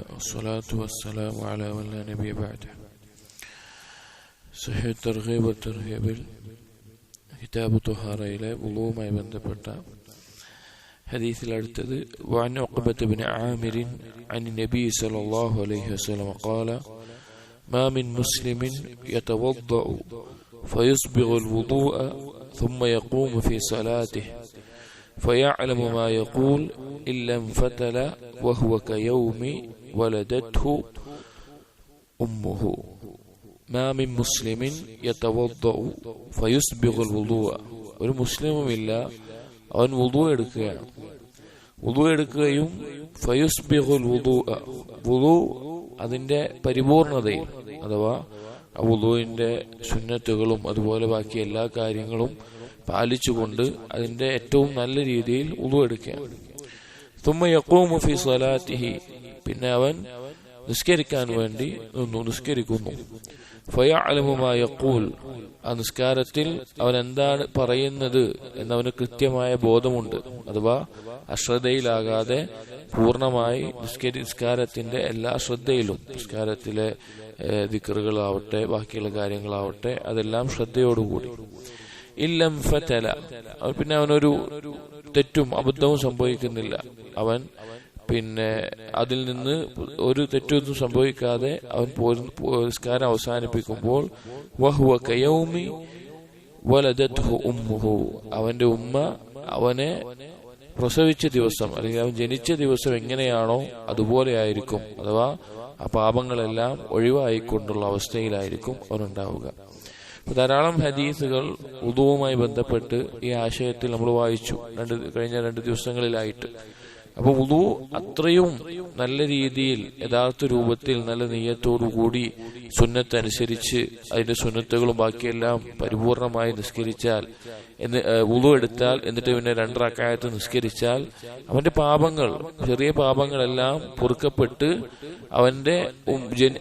والصلاة والسلام على من لا نبي بعده സഹി തർഹീബ് തർഹീബിൽ കിതാബ് തുഹാറയിലെ ഉളുവുമായി ബന്ധപ്പെട്ട ഹദീസിൽ അടുത്തത് وعن عقبة بن عامر عن النبي صلى الله عليه وسلم قال ما من مسلم يتوضأ فيصبغ الوضوء ثم يقوم في صلاته فيعلم ما يقول إلا انفتل وهو كيوم ولدته أمه ما من مسلم يتوضأ فيسبغ الوضوء ഒരു മുസ്ലിമുമില്ല അവൻ വുളു എടുക്കുകയാണ് വുളു എടുക്കുകയും ഫയുസ്ബിഹുൽ വുളു വുളു അതിന്റെ പരിപൂർണതയിൽ അഥവാ വുളുവിന്റെ സുന്നത്തുകളും അതുപോലെ ബാക്കി എല്ലാ കാര്യങ്ങളും പാലിച്ചുകൊണ്ട് അതിന്റെ ഏറ്റവും നല്ല രീതിയിൽ ഉളു എടുക്കുകയാണ് തുമ്മ യക്കൂമു ഫി സ്വലാത്തിഹി പിന്നെ അവൻ നിസ്കരിക്കാൻ വേണ്ടി നിന്നു നിസ്കരിക്കുന്നു. ഫയഅലമുമായ കൂൽ ആ നിസ്കാരത്തിൽ അവൻ എന്താണ് പറയുന്നത് എന്നവന് കൃത്യമായ ബോധമുണ്ട്. അഥവാ അശ്രദ്ധയിലാകാതെ പൂർണമായി നിസ്കരി നിസ്കാരത്തിന്റെ എല്ലാ ശ്രദ്ധയിലും നിസ്കാരത്തിലെ ദിക്കറുകളാവട്ടെ ബാക്കിയുള്ള കാര്യങ്ങളാവട്ടെ അതെല്ലാം ശ്രദ്ധയോടുകൂടി. ഇല്ലം ഫതല. പിന്നെ അവനൊരു തെറ്റും അബദ്ധവും സംഭവിക്കുന്നില്ല. അവൻ പിന്നെ അതിൽ നിന്ന് ഒരു തെറ്റൊന്നും സംഭവിക്കാതെ അവൻ പുരസ്കാരം അവസാനിപ്പിക്കുമ്പോൾ അവന്റെ ഉമ്മ അവനെ പ്രസവിച്ച ദിവസം അല്ലെങ്കിൽ അവൻ ജനിച്ച ദിവസം എങ്ങനെയാണോ അതുപോലെ ആയിരിക്കും അഥവാ ആ പാപങ്ങളെല്ലാം ഒഴിവായിക്കൊണ്ടുള്ള അവസ്ഥയിലായിരിക്കും അവനുണ്ടാവുക. ധാരാളം ഹദീസുകൾ ഉദുവുമായി ബന്ധപ്പെട്ട് ഈ ആശയത്തിൽ നമ്മൾ വായിച്ചു രണ്ട് കഴിഞ്ഞ രണ്ട് ദിവസങ്ങളിലായിട്ട്. അപ്പൊ ഉളു അത്രയും നല്ല രീതിയിൽ യഥാർത്ഥ രൂപത്തിൽ നല്ല നെയ്യത്തോടു കൂടി സുന്നത്തനുസരിച്ച് അതിന്റെ സുന്നത്തുകളും ബാക്കിയെല്ലാം പരിപൂർണമായി നിസ്കരിച്ചാൽ എന്ന് ഉളു എടുത്താൽ എന്നിട്ട് പിന്നെ രണ്ടറക്കായത്ത് നിസ്കരിച്ചാൽ അവന്റെ പാപങ്ങൾ ചെറിയ പാപങ്ങളെല്ലാം പൊറുക്കപ്പെട്ട് അവന്റെ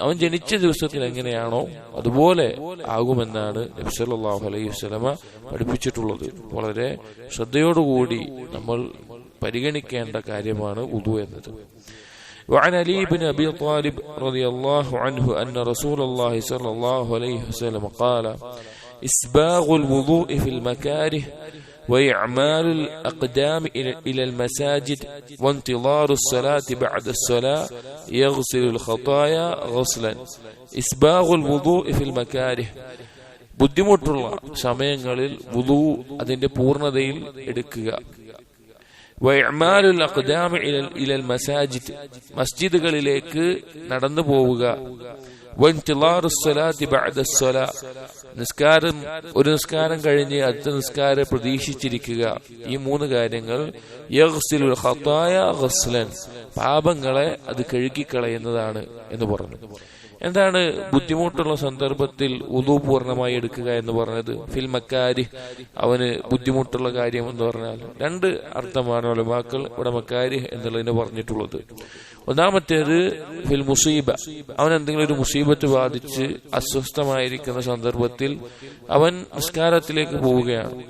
അവൻ ജനിച്ച ദിവസത്തിൽ എങ്ങനെയാണോ അതുപോലെ ആകുമെന്നാണ് നബ്സല്ലാഹു അലൈഹി വസ്ലമ പഠിപ്പിച്ചിട്ടുള്ളത്. വളരെ ശ്രദ്ധയോടുകൂടി നമ്മൾ പരിഗണിക്കേണ്ട കാര്യമാണ് ഉദു എന്നത് وعن علي بن ابي طالب رضي الله عنه ان رسول الله صلى الله عليه وسلم قال اسباغ الوضوء في المكاره وإعمال الأقدام إلى المساجد وانتظار الصلاة بعد الصلاة يغسل الخطايا غسلا إسباغ الوضوء في المكاره ബുദ്ധിമുട്ടുള്ള സമയങ്ങളിൽ വുളു അതിന്റെ പൂർണ്ണതയിൽ എടുക്കുക അഖ്ദാമ ഇലൽ മസാജിദ് മസ്ജിദുകളിലേക്ക് നടന്നു പോവുക. നിസ്കാരം ഒരു നിസ്കാരം കഴിഞ്ഞ് അടുത്ത നിസ്കാരം പ്രതീക്ഷിച്ചിരിക്കുക. ഈ മൂന്ന് കാര്യങ്ങൾ പാപങ്ങളെ അത് കഴുകിക്കളയുന്നതാണ് എന്ന് പറഞ്ഞു. എന്താണ് ബുദ്ധിമുട്ടുള്ള സന്ദർഭത്തിൽ ഉദു പൂർണമായി എടുക്കുക എന്ന് പറഞ്ഞത്? ഫിൽ മക്കാരി അവന് ബുദ്ധിമുട്ടുള്ള കാര്യം എന്ന് പറഞ്ഞാൽ രണ്ട് അർത്ഥമാണ് ഒലമാക്കൾ ഇവിടെ മക്കാരി എന്നുള്ളതിന് പറഞ്ഞിട്ടുള്ളത്. ഒന്നാമത്തേത് ഫിൽ മുസീബ. അവൻ എന്തെങ്കിലും ഒരു മുസീബത്ത് ബാധിച്ച് അസ്വസ്ഥമായിരിക്കുന്ന സന്ദർഭത്തിൽ അവൻ നിസ്കാരത്തിലേക്ക് പോവുകയാണ്.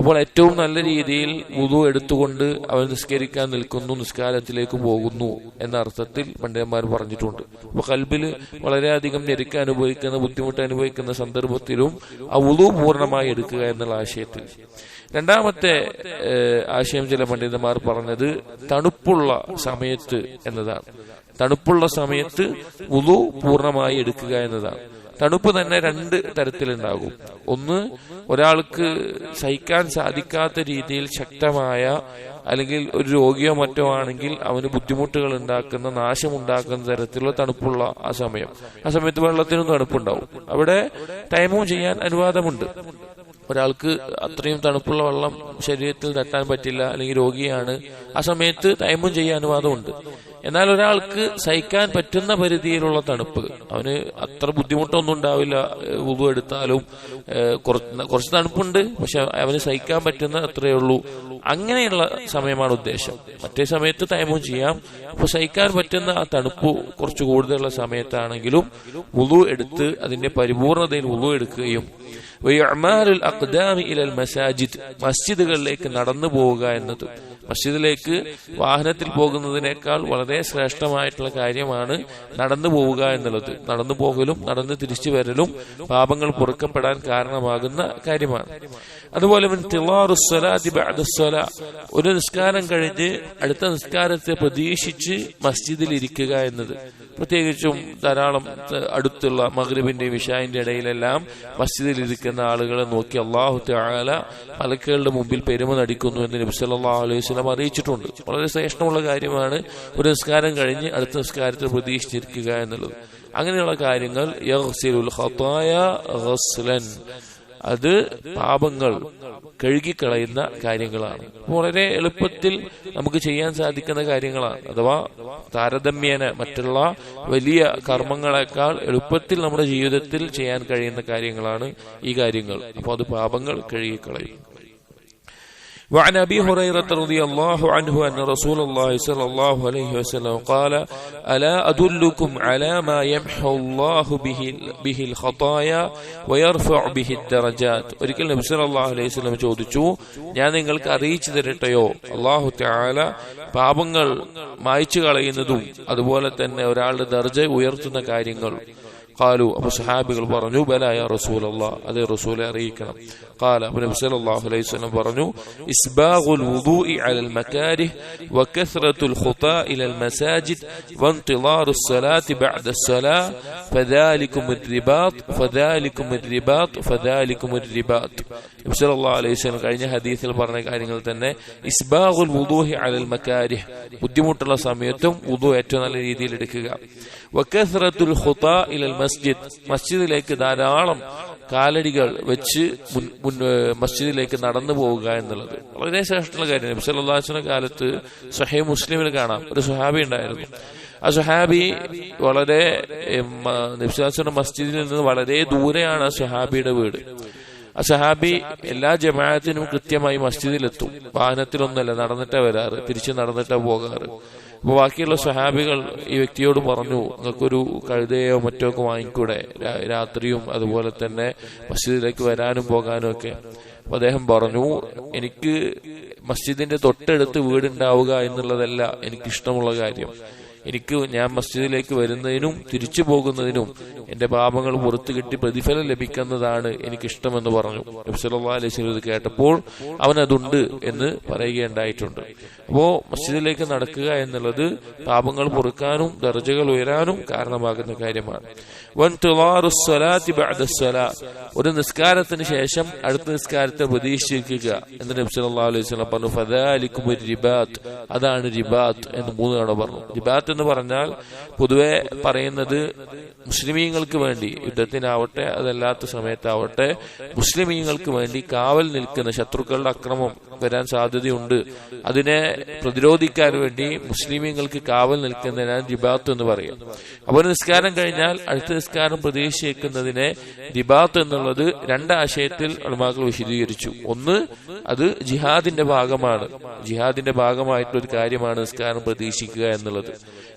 അപ്പോൾ ഏറ്റവും നല്ല രീതിയിൽ വുതു എടുത്തുകൊണ്ട് അവൻ നിസ്കരിക്കാൻ നിൽക്കുന്നു നിസ്കാരത്തിലേക്ക് പോകുന്നു എന്ന അർത്ഥത്തിൽ പണ്ഡിതന്മാർ പറഞ്ഞിട്ടുണ്ട്. അപ്പൊ കൽബിൽ വളരെയധികം ഞെരുക്ക അനുഭവിക്കുന്ന ബുദ്ധിമുട്ട് അനുഭവിക്കുന്ന സന്ദർഭത്തിലും ആ വുതു പൂർണമായി എടുക്കുക എന്നുള്ള ആശയത്തിൽ. രണ്ടാമത്തെ ആശയം ചില പണ്ഡിതന്മാർ പറഞ്ഞത് തണുപ്പുള്ള സമയത്ത് എന്നതാണ്. തണുപ്പുള്ള സമയത്ത് വുതു പൂർണമായി എടുക്കുക എന്നതാണ്. തണുപ്പ് തന്നെ രണ്ട് തരത്തിലുണ്ടാകും. ഒന്ന് ഒരാൾക്ക് സഹിക്കാൻ സാധിക്കാത്ത രീതിയിൽ ശക്തമായ അല്ലെങ്കിൽ ഒരു രോഗിയോ മറ്റോ ആണെങ്കിൽ അവന് ബുദ്ധിമുട്ടുകൾ ഉണ്ടാക്കുന്ന നാശമുണ്ടാക്കുന്ന തരത്തിലുള്ള തണുപ്പുള്ള ആ സമയം. ആ സമയത്ത് വെള്ളത്തിനും തണുപ്പുണ്ടാവും. അവിടെ ടൈമും ചെയ്യാൻ അനുവാദമുണ്ട്. ഒരാൾക്ക് അത്രയും തണുപ്പുള്ള വെള്ളം ശരീരത്തിൽ തട്ടാൻ പറ്റില്ല അല്ലെങ്കിൽ രോഗിയാണ് ആ സമയത്ത് ടൈമും ചെയ്യാൻ അനുവാദമുണ്ട്. എന്നാൽ ഒരാൾക്ക് സഹിക്കാൻ പറ്റുന്ന പരിധിയിലുള്ള തണുപ്പ്. അവന് അത്ര ബുദ്ധിമുട്ടൊന്നും ഉണ്ടാവില്ല. ഉതു എടുത്താലും കുറച്ച് തണുപ്പുണ്ട് പക്ഷെ അവന് സഹിക്കാൻ പറ്റുന്ന അത്രയേ ഉള്ളൂ. അങ്ങനെയുള്ള സമയമാണ് ഉദ്ദേശം. മറ്റേ സമയത്ത് തൈമും ചെയ്യാം. അപ്പൊ സഹിക്കാൻ പറ്റുന്ന ആ തണുപ്പ് കുറച്ച് കൂടുതലുള്ള സമയത്താണെങ്കിലും ഉളു എടുത്ത് അതിന്റെ പരിപൂർണതയിൽ ഉളു എടുക്കുകയും ഇലൽ മസാജിദ് മസ്ജിദുകളിലേക്ക് നടന്നു പോവുക എന്നത് മസ്ജിദിലേക്ക് വാഹനത്തിൽ പോകുന്നതിനേക്കാൾ വളരെ ശ്രേഷ്ഠമായിട്ടുള്ള കാര്യമാണ് നടന്നു പോവുക എന്നുള്ളത്. നടന്നു പോകലും നടന്ന് തിരിച്ചു വരലും പാപങ്ങൾ പൊറുക്കപ്പെടാൻ കാരണമാകുന്ന കാര്യമാണ്. അതുപോലെ ഒരു നിസ്കാരം കഴിഞ്ഞ് അടുത്ത നിസ്കാരത്തെ പ്രതീക്ഷിച്ച് മസ്ജിദിൽ ഇരിക്കുക എന്നത്. പ്രത്യേകിച്ചും ധാരാളം അടുത്തുള്ള മഗ്രിബിന്റെ വിഷായിന്റെ ഇടയിലെല്ലാം മസ്ജിദിൽ ഇരിക്കുന്ന ആളുകളെ നോക്കി അള്ളാഹു താല മലക്കുകളുടെ മുമ്പിൽ പെരുമ നടിക്കുന്നു എന്ന് നബി സല്ലല്ലാഹു അലൈഹി സ്വലം അറിയിച്ചിട്ടുണ്ട്. വളരെ ശ്രേഷ്ഠമുള്ള കാര്യമാണ്. ഒരു നിസ്കാരം കഴിഞ്ഞ് അടുത്ത നിസ്കാരത്തിൽ പ്രതീക്ഷിച്ചിരിക്കുക എന്നുള്ളത്. അങ്ങനെയുള്ള കാര്യങ്ങൾ അത് പാപങ്ങൾ കഴുകിക്കളയുന്ന കാര്യങ്ങളാണ്. വളരെ എളുപ്പത്തിൽ നമുക്ക് ചെയ്യാൻ സാധിക്കുന്ന കാര്യങ്ങളാണ്. അഥവാ താരതമ്യേന മറ്റുള്ള വലിയ കർമ്മങ്ങളെക്കാൾ എളുപ്പത്തിൽ നമ്മുടെ ജീവിതത്തിൽ ചെയ്യാൻ കഴിയുന്ന കാര്യങ്ങളാണ് ഈ കാര്യങ്ങൾ. അപ്പോൾ അത് പാപങ്ങൾ കഴുകിക്കളയും. وعن ابي هريره رضي الله عنه ان رسول الله صلى الله عليه وسلم قال الا ادلكم على ما يمحو الله به به الخطايا ويرفع به الدرجات ഒരിക്കൽ നബി സല്ലല്ലാഹു അലൈഹി വസല്ലം ചോദിച്ചു ഞാൻ നിങ്ങൾക്ക് അറിയിച്ചു തരട്ടെയോ അല്ലാഹു തആല പാപങ്ങൾ മായ്ച്ചു കളയുന്നതും അതുപോലെ തന്നെ ഒരാളുടെ ദർജ ഉയർത്തുന്ന കാര്യങ്ങൾ قالوا أبو صحابي പറഞ്ഞു بلى يا رسول الله هذا رسول أريكنا قال أبو نبي صلى الله عليه وسلم പറഞ്ഞു إسباغ الوضوء على المكاره وكثرة الخطاء إلى المساجد وانتظار الصلاة بعد الصلاة فذلكم الرباط فذلكم الرباط فذلكم الرباط നബി സല്ലല്ലാഹു അലൈഹി വസല്ലം കഴിഞ്ഞ ഹദീസിൽ പറഞ്ഞ കാര്യങ്ങൾ തന്നെ ഇസ്ബാഖുൽ വുദൂഹി അലൽ മക്കാരിഹ് ബുദ്ധിമുട്ടുള്ള സമയത്തും വുദു ഏറ്റവും നല്ല രീതിയിൽ എടുക്കുക വക്കസ്റത്തുൽ ഖുതാ ഇലൽ മസ്ജിദ്. മസ്ജിദിലേക്ക് ധാരാളം കാലടികൾ വെച്ച് മസ്ജിദിലേക്ക് നടന്നു പോവുക എന്നുള്ളത്. വളരെ ശ്രേഷ്ഠമുള്ള കാര്യം നബി വസല്ലം കാലത്ത് സഹേ മുസ്ലിമിൽ കാണാം. ഒരു സുഹാബി ഉണ്ടായിരുന്നു. ആ സുഹാബി വളരെ നിബ്സാസിന്റെ മസ്ജിദിൽ നിന്ന് വളരെ ദൂരെയാണ് ആ സുഹാബിയുടെ വീട്. ആ സഹാബി എല്ലാ ജമാഅത്തിനും കൃത്യമായി മസ്ജിദിലെത്തും. വാഹനത്തിലൊന്നല്ല നടന്നിട്ടാ വരാറ് തിരിച്ചു നടന്നിട്ടാ പോകാറ്. അപ്പൊ ബാക്കിയുള്ള സഹാബികൾ ഈ വ്യക്തിയോട് പറഞ്ഞു നിങ്ങൾക്കൊരു കഴുതയോ മറ്റോ ഒക്കെ വാങ്ങിക്കൂടെ? രാത്രിയും അതുപോലെ തന്നെ മസ്ജിദിലേക്ക് വരാനും പോകാനും ഒക്കെ. അപ്പൊ അദ്ദേഹം പറഞ്ഞു എനിക്ക് മസ്ജിദിന്റെ തൊട്ടടുത്ത് വീടുണ്ടാവുക എന്നുള്ളതല്ല എനിക്കിഷ്ടമുള്ള കാര്യം. എനിക്ക് ഞാൻ മസ്ജിദിലേക്ക് വരുന്നതിനും തിരിച്ചു പോകുന്നതിനും എന്റെ പാപങ്ങൾ പുറത്തു കിട്ടി പ്രതിഫലം ലഭിക്കുന്നതാണ് എനിക്കിഷ്ടമെന്ന് പറഞ്ഞു. നബ്സല്ലാ അലൈഹി ഇത് കേട്ടപ്പോൾ അവനതുണ്ട് എന്ന് പറയുകയുണ്ടായിട്ടുണ്ട്. അപ്പോ മസ്ജിദിലേക്ക് നടക്കുക എന്നുള്ളത് പാപങ്ങൾ പൊറുക്കാനും ദർജകൾ ഉയരാനും കാരണമാകുന്ന കാര്യമാണ്. ഒരു നിസ്കാരത്തിന് ശേഷം അടുത്ത നിസ്കാരത്തെ പ്രതീക്ഷിക്കുക എന്ന് നബ്സല്ലാ അലൈഹി പറഞ്ഞു. ഫദാലിക്കും റിബാത്ത്. അതാണ് റിബാത്ത് എന്ന് മൂന്ന് തവണ പറഞ്ഞു. റിബാത്ത് എന്ന് പറഞ്ഞാൽ പൊതുവെ പറയുന്നത് മുസ്ലിമീങ്ങൾക്ക് വേണ്ടി യുദ്ധത്തിനാവട്ടെ അതല്ലാത്ത സമയത്താവട്ടെ മുസ്ലിമീങ്ങൾക്ക് വേണ്ടി കാവൽ നിൽക്കുന്ന ശത്രുക്കളുടെ അക്രമം വരാൻ സാധ്യതയുണ്ട്. അതിനെ പ്രതിരോധിക്കാൻ വേണ്ടി മുസ്ലിമീങ്ങൾക്ക് കാവൽ നിൽക്കുന്നതിനാണ് ദിബാത്ത് എന്ന് പറയും അപ്പോൾ നിസ്കാരം കഴിഞ്ഞാൽ അടുത്ത നിസ്കാരം പ്രതീക്ഷിക്കുന്നതിനെ ദിബാത്ത് എന്നുള്ളത് രണ്ടാശയത്തിൽ അളുമാക്കൾ വിശദീകരിച്ചു. ഒന്ന് അത് ജിഹാദിന്റെ ഭാഗമാണ്. ജിഹാദിന്റെ ഭാഗമായിട്ടുള്ള ഒരു കാര്യമാണ് നിസ്കാരം പ്രതീക്ഷിക്കുക എന്നുള്ളത്.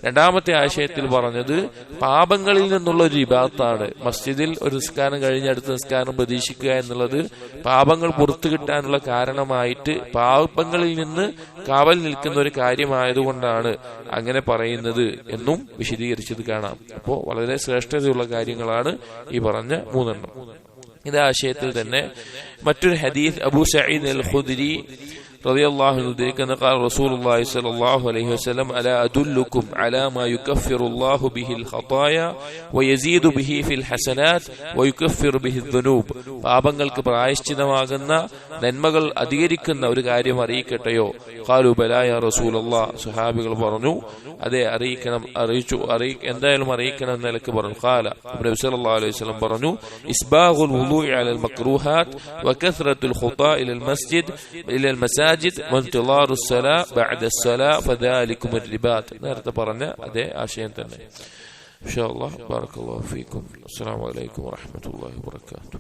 രണ്ടാമത്തെ ആശയത്തിൽ പറഞ്ഞത് പാപങ്ങളിൽ നിന്നുള്ള ഒരു വിഭാഗത്താണ് മസ്ജിദിൽ ഒരു നിസ്കാരം കഴിഞ്ഞ് അടുത്ത നിസ്കാരം പ്രതീക്ഷിക്കുക എന്നുള്ളത് പാപങ്ങൾ പുറത്തു കിട്ടാനുള്ള കാരണമായിട്ട് പാപങ്ങളിൽ നിന്ന് കാവൽ നിൽക്കുന്ന ഒരു കാര്യമായതുകൊണ്ടാണ് അങ്ങനെ പറയുന്നത് എന്നും വിശദീകരിച്ചത് കാണാം. അപ്പോൾ വളരെ ശ്രേഷ്ഠതയുള്ള കാര്യങ്ങളാണ് ഈ പറഞ്ഞ മൂന്നെണ്ണം. ഇതാശയത്തിൽ തന്നെ മറ്റൊരു ഹദീസ് അബു സഈദ് അൽ ഖുദ്രി رضي الله عنه ذلك قال رسول الله صلى الله عليه وسلم ألا أدلكم على ما يكفر الله به الخطايا ويزيد به في الحسنات ويكفر به الذنوب പാപങ്ങൾക്ക് പ്രായശ്ചിതമാകുന്ന നന്മകൾ അധികരിക്കുന്ന ഒരു കാര്യം അറിയിക്കട്ടെയോ കാലു ബലായ റസൂൽ സുഹാബികൾ പറഞ്ഞു അതെ അറിയിക്കണം അറിയിച്ചു അറിയി എന്തായാലും അറിയിക്കണം എന്ന നിലക്ക് പറഞ്ഞു കാല നബി സല്ലല്ലാഹു അലൈഹി വസല്ലം പറഞ്ഞു ഇസ്ബാഖുൽ വുളൂഇ അലൽ മക്റൂഹാത്ത് വകസ്റത്തുൽ ഖുതാ ഇലൽ മസ്ജിദ് ഇലൽ മസാജിദ് وانتظار الصلاة بعد الصلاة فذلكم الرباط നേരത്തെ പറഞ്ഞ അതേ ആശയം തന്നെ إن شاء الله بارك الله فيكم السلام عليكم ورحمة الله وبركاته